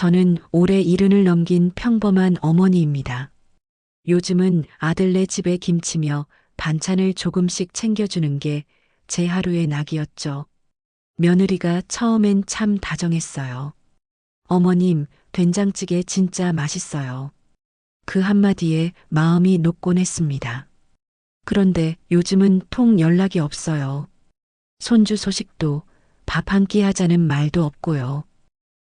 저는 올해 이른을 넘긴 평범한 어머니입니다. 요즘은 아들네 집에 김치며 반찬을 조금씩 챙겨주는 게 제 하루의 낙이었죠. 며느리가 처음엔 참 다정했어요. 어머님, 된장찌개 진짜 맛있어요. 그 한마디에 마음이 녹곤 했습니다. 그런데 요즘은 통 연락이 없어요. 손주 소식도 밥 한 끼 하자는 말도 없고요.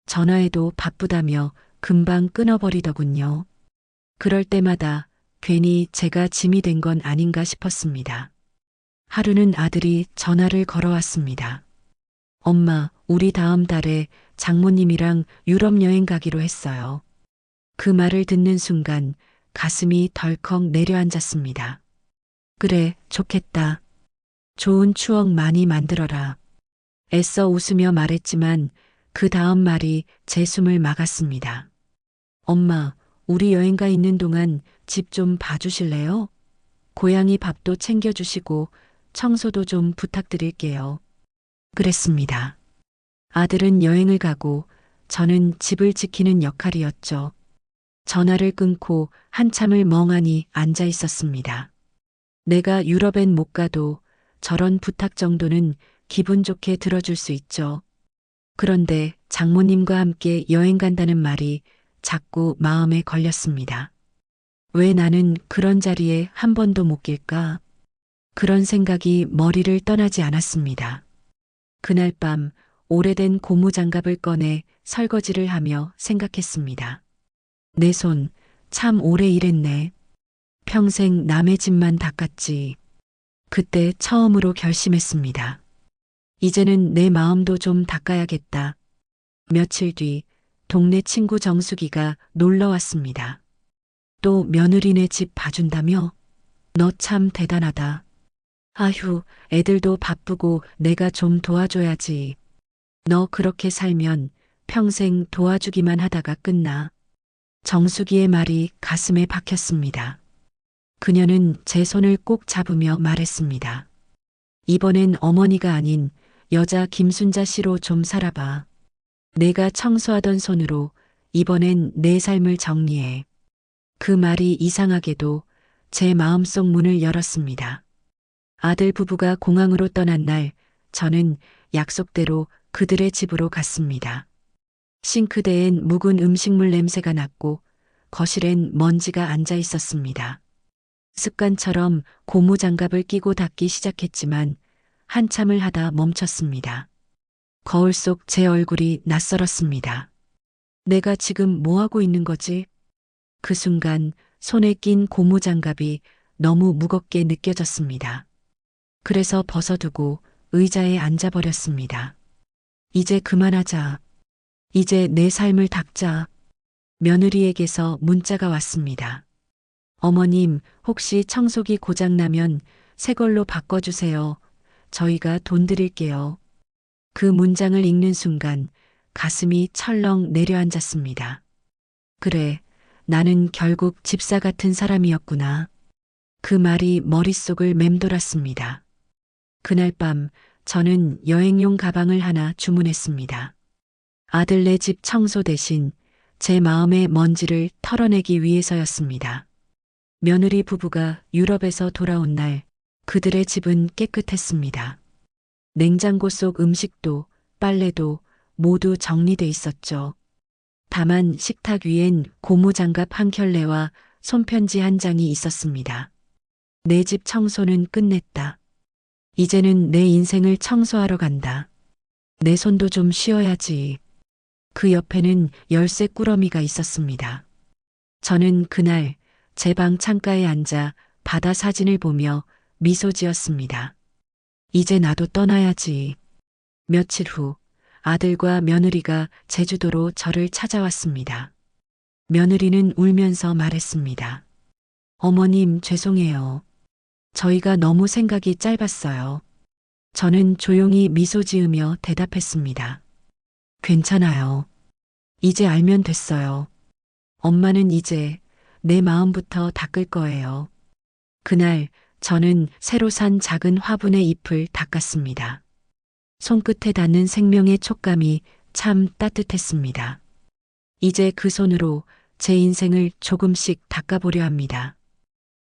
전화해도 바쁘다며 금방 끊어버리더군요. 그럴 때마다 괜히 제가 짐이 된 건 아닌가 싶었습니다. 하루는 아들이 전화를 걸어왔습니다. 엄마, 우리 다음 달에 장모님이랑 유럽 여행 가기로 했어요. 그 말을 듣는 순간 가슴이 덜컥 내려앉았습니다. 그래, 좋겠다. 좋은 추억 많이 만들어라. 애써 웃으며 말했지만 그 다음 말이 제 숨을 막았습니다. 엄마, 우리 여행 가 있는 동안 집 좀 봐주실래요? 고양이 밥도 챙겨주시고 청소도 좀 부탁드릴게요. 그랬습니다. 아들은 여행을 가고 저는 집을 지키는 역할이었죠. 전화를 끊고 한참을 멍하니 앉아 있었습니다. 내가 유럽엔 못 가도 저런 부탁 정도는 기분 좋게 들어줄 수 있죠. 그런데 장모님과 함께 여행 간다는 말이 자꾸 마음에 걸렸습니다. 왜 나는 그런 자리에 한 번도 못 낄까? 그런 생각이 머리를 떠나지 않았습니다. 그날 밤 오래된 고무장갑을 꺼내 설거지를 하며 생각했습니다. 내 손 참 오래 일했네. 평생 남의 집만 닦았지. 그때 처음으로 결심했습니다. 이제는 내 마음도 좀 닦아야겠다. 며칠 뒤 동네 친구 정수기가 놀러 왔습니다. 또 며느리네 집 봐준다며? 너 참 대단하다. 아휴, 애들도 바쁘고 내가 좀 도와줘야지. 너 그렇게 살면 평생 도와주기만 하다가 끝나. 정수기의 말이 가슴에 박혔습니다. 그녀는 제 손을 꼭 잡으며 말했습니다. 이번엔 어머니가 아닌 여자 김순자 씨로 좀 살아봐. 내가 청소하던 손으로 이번엔 내 삶을 정리해. 그 말이 이상하게도 제 마음속 문을 열었습니다. 아들 부부가 공항으로 떠난 날 저는 약속대로 그들의 집으로 갔습니다. 싱크대엔 묵은 음식물 냄새가 났고 거실엔 먼지가 앉아 있었습니다. 습관처럼 고무장갑을 끼고 닫기 시작했지만 한참을 하다 멈췄습니다. 거울 속 제 얼굴이 낯설었습니다. 내가 지금 뭐 하고 있는 거지? 그 순간 손에 낀 고무장갑이 너무 무겁게 느껴졌습니다. 그래서 벗어두고 의자에 앉아버렸습니다. 이제 그만하자. 이제 내 삶을 닦자. 며느리에게서 문자가 왔습니다. 어머님, 혹시 청소기 고장나면 새 걸로 바꿔주세요. 저희가 돈 드릴게요. 그 문장을 읽는 순간 가슴이 철렁 내려앉았습니다. 그래, 나는 결국 집사 같은 사람이었구나. 그 말이 머릿속을 맴돌았습니다. 그날 밤 저는 여행용 가방을 하나 주문했습니다. 아들네 집 청소 대신 제 마음의 먼지를 털어내기 위해서였습니다. 며느리 부부가 유럽에서 돌아온 날 그들의 집은 깨끗했습니다. 냉장고 속 음식도 빨래도 모두 정리돼 있었죠. 다만 식탁 위엔 고무장갑 한 켤레와 손편지 한 장이 있었습니다. 내 집 청소는 끝냈다. 이제는 내 인생을 청소하러 간다. 내 손도 좀 쉬어야지. 그 옆에는 열쇠 꾸러미가 있었습니다. 저는 그날 제 방 창가에 앉아 바다 사진을 보며 미소 지었습니다. 이제 나도 떠나야지. 며칠 후 아들과 며느리가 제주도로 저를 찾아왔습니다. 며느리는 울면서 말했습니다. 어머님, 죄송해요. 저희가 너무 생각이 짧았어요. 저는 조용히 미소 지으며 대답했습니다. 괜찮아요. 이제 알면 됐어요. 엄마는 이제 내 마음부터 닦을 거예요. 그날 저는 새로 산 작은 화분의 잎을 닦았습니다. 손끝에 닿는 생명의 촉감이 참 따뜻했습니다. 이제 그 손으로 제 인생을 조금씩 닦아보려 합니다.